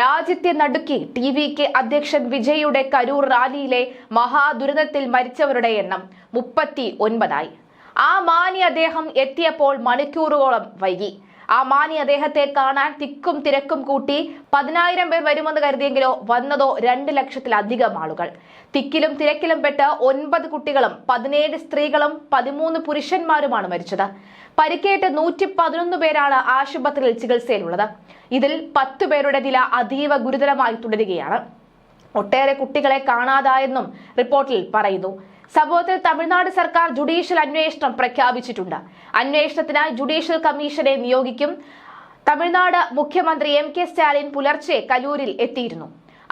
രാജ്യത്തെ നടുക്കി T V K അധ്യക്ഷൻ വിജയ്യുടെ കരൂർ റാലിയിലെ മഹാദുരന്തത്തിൽ മരിച്ചവരുടെ എണ്ണം മുപ്പത്തി ഒൻപതായി. ആ മാനി അദ്ദേഹം എത്തിയപ്പോൾ മണിക്കൂറുകളോളം വൈകി. ആ മാനി അദ്ദേഹത്തെ കാണാൻ തിക്കും തിരക്കും കൂട്ടി പതിനായിരം പേർ വരുമെന്ന് കരുതിയെങ്കിലോ വന്നതോ രണ്ട് ലക്ഷത്തിലധികം ആളുകൾ. തിക്കിലും തിരക്കിലും പെട്ട് ഒൻപത് കുട്ടികളും പതിനേഴ് സ്ത്രീകളും പതിമൂന്ന് പുരുഷന്മാരുമാണ് മരിച്ചത്. പരിക്കേറ്റ് നൂറ്റി പതിനൊന്ന് പേരാണ് ആശുപത്രിയിൽ ചികിത്സയിലുള്ളത്. ഇതിൽ പത്ത് പേരുടെ നില അതീവ ഗുരുതരമായി തുടരുകയാണ്. ഒട്ടേറെ കുട്ടികളെ കാണാതായെന്നും റിപ്പോർട്ടിൽ പറയുന്നു. സംഭവത്തിൽ തമിഴ്നാട് സർക്കാർ ജുഡീഷ്യൽ അന്വേഷണം പ്രഖ്യാപിച്ചിട്ടുണ്ട്. അന്വേഷണത്തിനായി ജുഡീഷ്യൽ കമ്മീഷനെ നിയോഗിക്കും. തമിഴ്നാട് മുഖ്യമന്ത്രി എം കെ സ്റ്റാലിൻ പുലർച്ചെ കലൂരിൽ എത്തിയിരുന്നു.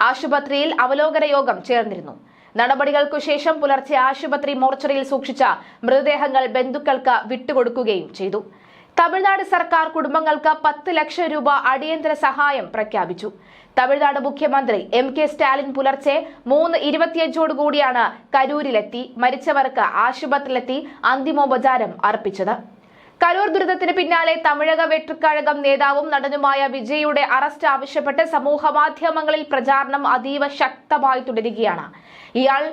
ആശുപത്രിയിൽ അവലോകന യോഗം ചേർന്നിരുന്നു. നടപടികൾക്കു ശേഷം പുലർച്ചെ ആശുപത്രി മോർച്ചറിയിൽ സൂക്ഷിച്ച മൃതദേഹങ്ങൾ ബന്ധുക്കൾക്ക് വിട്ടുകൊടുക്കുകയും ചെയ്തു. തമിഴ്നാട് സർക്കാർ കുടുംബങ്ങൾക്ക് പത്ത് ലക്ഷം രൂപ അടിയന്തര സഹായം പ്രഖ്യാപിച്ചു. തമിഴ്നാട് മുഖ്യമന്ത്രി എം കെ സ്റ്റാലിൻ പുലർച്ചെ മൂന്ന് ഇരുപത്തിയഞ്ചോട് കൂടിയാണ് കരൂരിലെത്തി. മരിച്ചവർക്ക് ആശുപത്രിയിലെത്തി. അന്തിമോപചാരം അർപ്പിച്ചത്. കരൂർ ദുരിതത്തിന് പിന്നാലെ തമിഴക വെട്ടിക്കഴകം നേതാവും നടനുമായ വിജയുടെ അറസ്റ്റ് ആവശ്യപ്പെട്ട് സമൂഹ മാധ്യമങ്ങളിൽ പ്രചാരണം അതീവ ശക്തമായി തുടരുകയാണ്. ഇയാൾ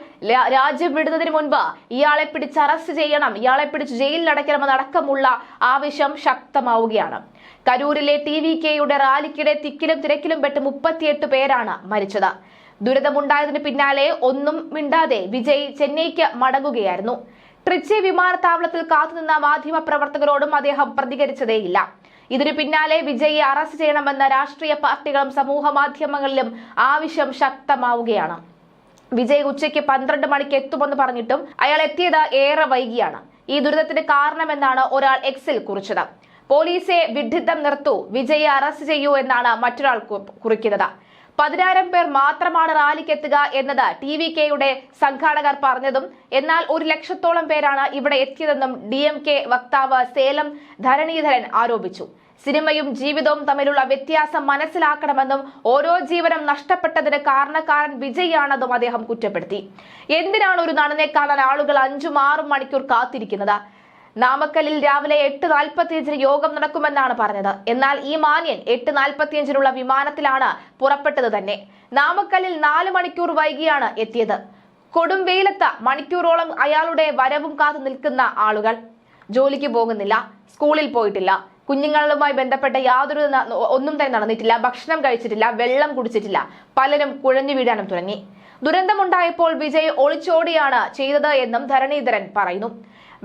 രാജ്യം വിടുന്നതിന് മുൻപ് ഇയാളെ പിടിച്ച് അറസ്റ്റ് ചെയ്യണം ഇയാളെ പിടിച്ച് ജയിലിൽ അടയ്ക്കണമെന്നടക്കമുള്ള ആവശ്യം ശക്തമാവുകയാണ്. കരൂരിലെ ടി വി കെയുടെ റാലിക്കിടെ തിക്കിലും തിരക്കിലും പെട്ട് മുപ്പത്തിയെട്ട് പേരാണ് മരിച്ചത്. ദുരിതമുണ്ടായതിന് പിന്നാലെ ഒന്നും മിണ്ടാതെ വിജയ് ചെന്നൈക്ക് മടങ്ങുകയായിരുന്നു. ട്രിച്ചി വിമാനത്താവളത്തിൽ കാത്തുനിന്ന മാധ്യമ പ്രവർത്തകരോടും അദ്ദേഹം പ്രതികരിച്ചതേയില്ല. ഇതിനു പിന്നാലെ വിജയെ അറസ്റ്റ് ചെയ്യണമെന്ന രാഷ്ട്രീയ പാർട്ടികളും സമൂഹ മാധ്യമങ്ങളിലും ആവശ്യം ശക്തമാവുകയാണ്. വിജയ് ഉച്ചയ്ക്ക് പന്ത്രണ്ട് മണിക്ക് എത്തുമെന്ന് പറഞ്ഞിട്ടും അയാൾ എത്തിയത് ഏറെ വൈകിയാണ്. ഈ ദുരിതത്തിന് കാരണമെന്നാണ് ഒരാൾ എക്സിൽ കുറിച്ചത്. പോലീസെ വിഡ്ഢിത്തം നിർത്തു വിജയെ അറസ്റ്റ് ചെയ്യൂ എന്നാണ് മറ്റൊരാൾ കുറിക്കുന്നത്. പതിനായിരം പേർ മാത്രമാണ് റാലിക്ക് എത്തുക എന്നത് ടി വി കെയുടെ സംഘാടകർ പറഞ്ഞതും എന്നാൽ ഒരു ലക്ഷത്തോളം പേരാണ് ഇവിടെ എത്തിയതെന്നും ഡി എം കെ വക്താവ് സേലം ധരണീധരൻ ആരോപിച്ചു. സിനിമയും ജീവിതവും തമ്മിലുള്ള വ്യത്യാസം മനസ്സിലാക്കണമെന്നും ഓരോ ജീവനും നഷ്ടപ്പെട്ടതിന് കാരണക്കാരൻ വിജയാണെന്നും അദ്ദേഹം കുറ്റപ്പെടുത്തി. എന്തിനാണ് ഒരു നടനെ കാണാൻ ആളുകൾ അഞ്ചും ആറും മണിക്കൂർ കാത്തിരിക്കുന്നത്? നാമക്കല്ലിൽ രാവിലെ എട്ട് നാൽപ്പത്തിയഞ്ചിന് യോഗം നടക്കുമെന്നാണ് പറഞ്ഞത്. എന്നാൽ ഈ മാന്യൻ എട്ട് നാൽപ്പത്തിയഞ്ചിനുള്ള വിമാനത്തിലാണ് പുറപ്പെട്ടത് തന്നെ. നാമക്കലിൽ നാല് മണിക്കൂർ വൈകിയാണ് എത്തിയത്. കൊടും വെയിലത്ത് മണിക്കൂറോളം അയാളുടെ വരവും കാത്തു നിൽക്കുന്ന ആളുകൾ. ജോലിക്ക് പോകുന്നില്ല സ്കൂളിൽ പോയിട്ടില്ല. കുഞ്ഞുങ്ങളുമായി ബന്ധപ്പെട്ട യാതൊരു ഒന്നും തന്നെ നടന്നിട്ടില്ല. ഭക്ഷണം കഴിച്ചിട്ടില്ല വെള്ളം കുടിച്ചിട്ടില്ല. പലരും കുഴഞ്ഞു വീഴാനും തുടങ്ങി. ദുരന്തമുണ്ടായപ്പോൾ വിജയ് ഒളിച്ചോടിയാണ് ചെയ്തത് എന്നും ധരണീധരൻ പറയുന്നു.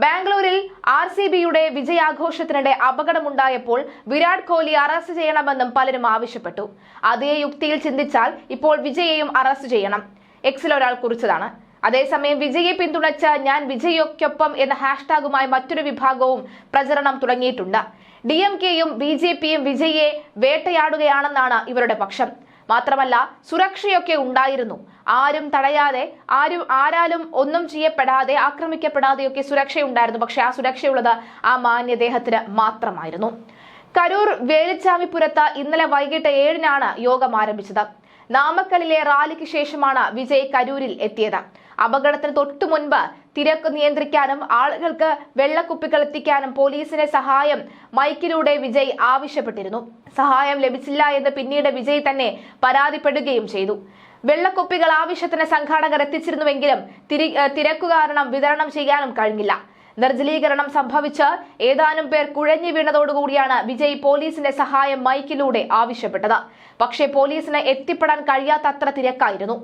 ബാംഗ്ലൂരിൽ ആർ സി ബിയുടെ വിജയാഘോഷത്തിനിടെ അപകടമുണ്ടായപ്പോൾ വിരാട് കോഹ്ലി അറസ്റ്റ് ചെയ്യണമെന്നും പലരും ആവശ്യപ്പെട്ടു. അതേ യുക്തിയിൽ ചിന്തിച്ചാൽ ഇപ്പോൾ വിജയെയും അറസ്റ്റ് ചെയ്യണം. എക്സിൽ ഒരാൾ കുറിച്ചതാണ്. അതേസമയം വിജയെ പിന്തുണച്ച ഞാൻ വിജയൊക്കൊപ്പം എന്ന ഹാഷ്ടാഗുമായി മറ്റൊരു വിഭാഗവും പ്രചരണം തുടങ്ങിയിട്ടുണ്ട്. ഡി എം കെയും ബി ജെ പിയും വിജയെ വേട്ടയാടുകയാണെന്നാണ് ഇവരുടെ പക്ഷം. മാത്രമല്ല സുരക്ഷയൊക്കെ ഉണ്ടായിരുന്നു. ആരും തടയാതെ ആരും ആരാലും ഒന്നും ചെയ്യപ്പെടാതെ ആക്രമിക്കപ്പെടാതെയൊക്കെ സുരക്ഷയുണ്ടായിരുന്നു. പക്ഷെ ആ സുരക്ഷയുള്ളത് ആ മാന്യദേഹത്തിന് മാത്രമായിരുന്നു. കരൂർ വേലിച്ചാമിപുരത്ത് ഇന്നലെ വൈകിട്ട് ഏഴിനാണ് യോഗം ആരംഭിച്ചത്. നാമക്കലിലെ റാലിക്ക് ശേഷമാണ് വിജയ് കരൂരിൽ എത്തിയത്. അപകടത്തിന് തൊട്ടു മുൻപ് തിരക്ക് നിയന്ത്രിക്കാനും ആളുകൾക്ക് വെള്ളക്കുപ്പികൾ എത്തിക്കാനും പോലീസിന്റെ സഹായം മൈക്കിലൂടെ വിജയ് ആവശ്യപ്പെട്ടിരുന്നു. സഹായം ലഭിച്ചില്ല എന്ന് പിന്നീട് വിജയ് തന്നെ പരാതിപ്പെടുകയും ചെയ്തു. വെള്ളക്കുപ്പികൾ ആവശ്യത്തിന് സംഘാടകർ എത്തിച്ചിരുന്നുവെങ്കിലും തിരി തിരക്കു കാരണം വിതരണം ചെയ്യാനും കഴിഞ്ഞില്ല. നിർജലീകരണം സംഭവിച്ച് ഏതാനും പേർ കുഴഞ്ഞു വീണതോടുകൂടിയാണ് വിജയ് പോലീസിന്റെ സഹായം മൈക്കിലൂടെ ആവശ്യപ്പെട്ടത്. പക്ഷേ പോലീസിന് എത്തിപ്പെടാൻ കഴിയാത്തത്ര തിരക്കായിരുന്നു.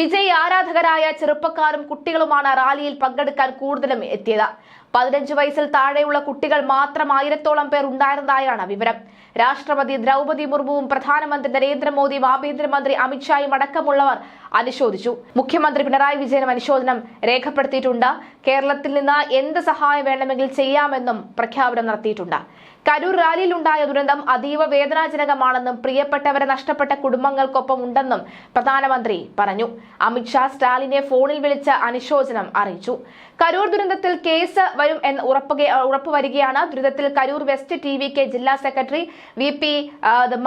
വിജയ് ആരാധകരായ ചെറുപ്പക്കാരും കുട്ടികളുമാണ് റാലിയിൽ പങ്കെടുക്കാൻ കൂടുതലും എത്തിയത്. പതിനഞ്ച് വയസ്സിൽ താഴെയുള്ള കുട്ടികൾ മാത്രം ആയിരത്തോളം പേർ ഉണ്ടായിരുന്നതായാണ് വിവരം. രാഷ്ട്രപതി ദ്രൗപതി മുർമുവും പ്രധാനമന്ത്രി നരേന്ദ്രമോദിയും ആഭ്യന്തരമന്ത്രി അമിത്ഷായും അടക്കമുള്ളവർ അനുശോചിച്ചു. മുഖ്യമന്ത്രി പിണറായി വിജയനും അനുശോചനം രേഖപ്പെടുത്തിയിട്ടുണ്ട്. കേരളത്തിൽ നിന്ന് എന്ത് സഹായം വേണമെങ്കിൽ ചെയ്യാമെന്നും പ്രഖ്യാപനം നടത്തിയിട്ടുണ്ട്. കരൂർ റാലിയിലുണ്ടായ ദുരന്തം അതീവ വേദനാജനകമാണെന്നും പ്രിയപ്പെട്ടവരെ നഷ്ടപ്പെട്ട കുടുംബങ്ങൾക്കൊപ്പം ഉണ്ടെന്നും പ്രധാനമന്ത്രി പറഞ്ഞു. അമിത്ഷാ സ്റ്റാലിനെ ഫോണിൽ വിളിച്ച് അനുശോചനം അറിയിച്ചു. കരൂർ ദുരന്തത്തിൽ കേസ് വരും എന്ന് ഉറപ്പുവരികയാണ് ദുരിതത്തിൽ Karur west T V K ജില്ലാ സെക്രട്ടറി വി പി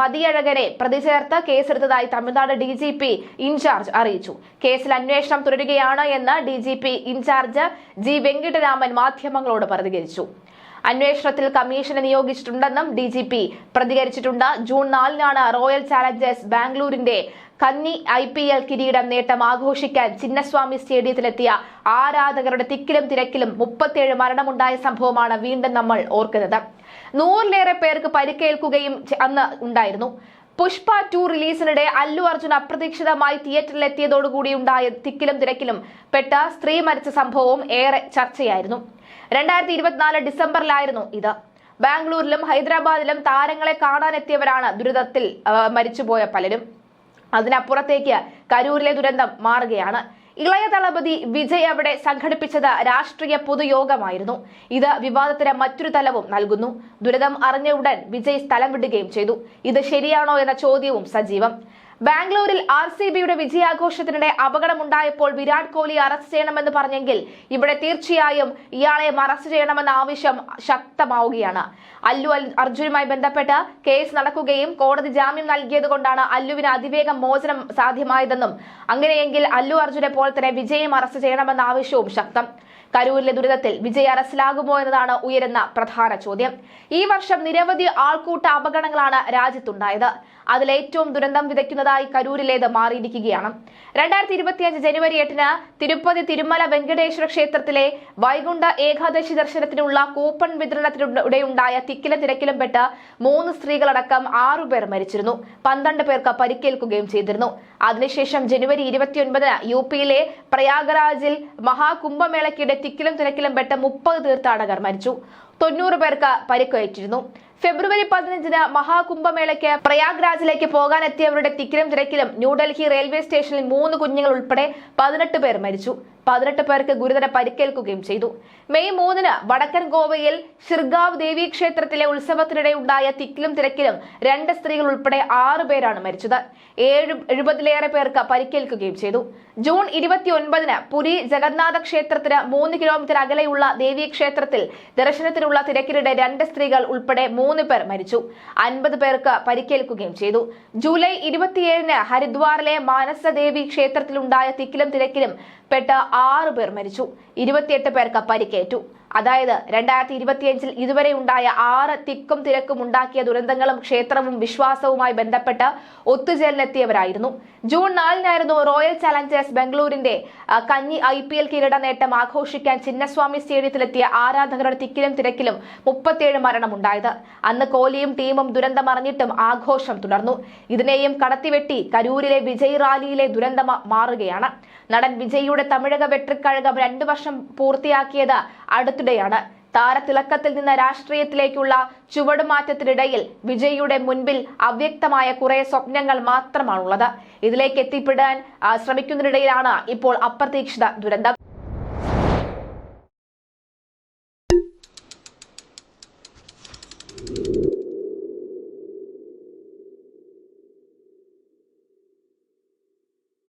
മതിയഴകനെ പ്രതി ചേർത്ത് കേസെടുത്തതായി Tamil Nadu D G P in charge അറിയിച്ചു. കേസിൽ അന്വേഷണം തുടരുകയാണ് എന്ന് D G P in charge G Venkataraman മാധ്യമങ്ങളോട് പ്രതികരിച്ചു. അന്വേഷണത്തിൽ കമ്മീഷനെ നിയോഗിച്ചിട്ടുണ്ടെന്നും ഡി ജി പി പ്രതികരിച്ചിട്ടുണ്ട്. ജൂൺ നാലിനാണ് റോയൽ ചാലഞ്ചേഴ്സ് ബാംഗ്ലൂരിന്റെ കന്നി ഐ പി എൽ കിരീടം നേട്ടം ആഘോഷിക്കാൻ ചിന്നസ്വാമി സ്റ്റേഡിയത്തിലെത്തിയ ആരാധകരുടെ തിക്കിലും തിരക്കിലും മുപ്പത്തിയേഴ് മരണമുണ്ടായ സംഭവമാണ് വീണ്ടും നമ്മൾ ഓർക്കുന്നത്. നൂറിലേറെ പേർക്ക് പരിക്കേൽക്കുകയും അന്ന് ഉണ്ടായിരുന്നു. പുഷ്പ ടു റിലീസിനിടെ അല്ലു അർജുൻ അപ്രതീക്ഷിതമായി തിയേറ്ററിലെത്തിയതോടുകൂടി ഉണ്ടായ തിക്കിലും തിരക്കിലും പെട്ട സ്ത്രീ മരിച്ച സംഭവവും ഏറെ ചർച്ചയായിരുന്നു. രണ്ടായിരത്തി ഇരുപത്തിനാല് ഡിസംബറിലായിരുന്നു ഇത്. ബാംഗ്ലൂരിലും ഹൈദരാബാദിലും താരങ്ങളെ കാണാനെത്തിയവരാണ് ദുരിതത്തിൽ മരിച്ചുപോയ പലരും. അതിനപ്പുറത്തേക്ക് കരൂരിലെ ദുരന്തം മാറുകയാണ്. ഇളയ തളപതി വിജയ് അവിടെ സംഘടിപ്പിച്ചത് രാഷ്ട്രീയ പൊതുയോഗമായിരുന്നു. ഇത് വിവാദത്തിന് മറ്റൊരു തലവും നൽകുന്നു. ദുരിതം അറിഞ്ഞ ഉടൻ വിജയ് സ്ഥലം വിടുകയും ചെയ്തു. ഇത് ശരിയാണോ എന്ന ചോദ്യവും സജീവം. ബാംഗ്ലൂരിൽ ആർ സി ബിയുടെ വിജയാഘോഷത്തിനിടെ അപകടമുണ്ടായപ്പോൾ വിരാട് കോഹ്ലി അറസ്റ്റ് ചെയ്യണമെന്ന് പറഞ്ഞെങ്കിൽ ഇവിടെ തീർച്ചയായും ഇയാളെ അറസ്റ്റ് ചെയ്യണമെന്ന ആവശ്യം ശക്തമാവുകയാണ്. അല്ലു അർജുനുമായി ബന്ധപ്പെട്ട് കേസ് നടക്കുകയും കോടതി ജാമ്യം നൽകിയത് കൊണ്ടാണ് അല്ലുവിന് അതിവേഗം മോചനം സാധ്യമായതെന്നും അങ്ങനെയെങ്കിൽ അല്ലു അർജുനെ പോലെ തന്നെ വിജയം അറസ്റ്റ് ചെയ്യണമെന്ന ആവശ്യവും ശക്തം. കരൂരിലെ ദുരിതത്തിൽ വിജയ് അറസ്റ്റിലാകുമോ എന്നതാണ് ഉയരുന്ന പ്രധാന ചോദ്യം. ഈ വർഷം നിരവധി ആൾക്കൂട്ട അപകടങ്ങളാണ് രാജ്യത്തുണ്ടായത്. അതിലേറ്റവും ദുരന്തം വിതയ്ക്കുന്നതായി കരൂരിലേത് മാറിയിരിക്കുകയാണ്. രണ്ടായിരത്തി ഇരുപത്തിയഞ്ച് ജനുവരി എട്ടിന് തിരുപ്പതി തിരുമല വെങ്കടേശ്വര ക്ഷേത്രത്തിലെ വൈകുണ്ഠ ഏകാദശി ദർശനത്തിനുള്ള കൂപ്പൺ വിതരണത്തിനിടെ തിക്കിലെ തിക്കിലും തിരക്കിലും പെട്ട് മൂന്ന് സ്ത്രീകളടക്കം ആറുപേർ മരിച്ചിരുന്നു. പന്ത്രണ്ട് പേർക്ക് പരിക്കേൽക്കുകയും ചെയ്തിരുന്നു. അതിനുശേഷം ജനുവരി ഇരുപത്തിയൊൻപതിന് യു പിയിലെ പ്രയാഗരാജിൽ മഹാകുംഭമേളയ്ക്കിടെ തിക്കിലും തിരക്കിലും പെട്ട് മുപ്പത് തീർത്ഥാടകർ മരിച്ചു. തൊണ്ണൂറ് പേർക്ക് പരിക്കേറ്റിരുന്നു. ഫെബ്രുവരി പതിനഞ്ചിന് മഹാകുംഭമേളയ്ക്ക് പ്രയാഗ്രാജിലേക്ക് പോകാനെത്തിയവരുടെ തിക്കിലും തിരക്കിലും ന്യൂഡൽഹി റെയിൽവേ സ്റ്റേഷനിൽ മൂന്ന് കുഞ്ഞുങ്ങൾ ഉൾപ്പെടെ പതിനെട്ട് പേർ മരിച്ചു. പതിനെട്ട് പേർക്ക് ഗുരുതര പരിക്കേൽക്കുകയും ചെയ്തു. മെയ് മൂന്നിന് വടക്കൻ ഗോവയിൽ ഷിർഗാവ് ദേവീ ക്ഷേത്രത്തിലെ ഉത്സവത്തിനിടെ ഉണ്ടായ തിക്കിലും തിരക്കിലും രണ്ട് സ്ത്രീകൾ ഉൾപ്പെടെ ആറ് പേരാണ് മരിച്ചത്. ഏഴ് എഴുപതിലേറെ പേർക്ക് പരിക്കേൽക്കുകയും ചെയ്തു. ജൂൺ ഇരുപത്തിയൊൻപതിന് പുരി ജഗന്നാഥ ക്ഷേത്രത്തിന് മൂന്ന് കിലോമീറ്റർ അകലെയുള്ള ദേവീ ക്ഷേത്രത്തിൽ ദർശനത്തിനുള്ള തിരക്കിനിടെ രണ്ട് സ്ത്രീകൾ ഉൾപ്പെടെ മൂന്ന് പേർ മരിച്ചു. അൻപത് പേർക്ക് പരിക്കേൽക്കുകയും ചെയ്തു. ജൂലൈ ഇരുപത്തിയേഴിന് ഹരിദ്വാറിലെ മാനസദേവി ക്ഷേത്രത്തിലുണ്ടായ തിക്കിലും തിരക്കിലും പെട്ട ആറ് പേർ മരിച്ചു. ഇരുപത്തിയെട്ട് പേർക്ക് പരിക്കേറ്റു. അതായത് രണ്ടായിരത്തി ഇരുപത്തിയഞ്ചിൽ ഇതുവരെ ഉണ്ടായ ആറ് തിക്കും തിരക്കും ഉണ്ടാക്കിയ ദുരന്തങ്ങളും ക്ഷേത്രവും വിശ്വാസവുമായി ബന്ധപ്പെട്ട് ഒത്തുചേരലെത്തിയവരായിരുന്നു. ജൂൺ നാലിനായിരുന്നു റോയൽ ചലഞ്ചേഴ്സ് ബംഗളൂരിന്റെ കന്നി ഐ പി എൽ കിരീട നേട്ടം ആഘോഷിക്കാൻ ചിന്നസ്വാമി സ്റ്റേഡിയത്തിലെത്തിയ ആരാധകരുടെ തിക്കിലും തിരക്കിലും മുപ്പത്തിയേഴ് മരണമുണ്ടായത്. അന്ന് കോഹ്ലിയും ടീമും ദുരന്തം അറിഞ്ഞിട്ടും ആഘോഷം തുടർന്നു. ഇതിനെയും കടത്തിവെട്ടി കരൂരിലെ വിജയ് റാലിയിലെ ദുരന്തം മാറുകയാണ്. നടൻ വിജയിയുടെ തമിഴക വെട്രിക്കഴകം രണ്ടു വർഷം പൂർത്തിയാക്കിയത് അടുത്തിടെയാണ് താരത്തിളക്കത്തിൽ നിന്ന് രാഷ്ട്രീയത്തിലേക്കുള്ള ചുവടുമാറ്റത്തിനിടയിൽ വിജയിയുടെ മുൻപിൽ അവ്യക്തമായ കുറെ സ്വപ്നങ്ങൾ മാത്രമാണുള്ളത്. ഇതിലേക്ക് എത്തിപ്പെടാൻ ശ്രമിക്കുന്നതിനിടയിലാണ് ഇപ്പോൾ അപ്രതീക്ഷിത ദുരന്തം.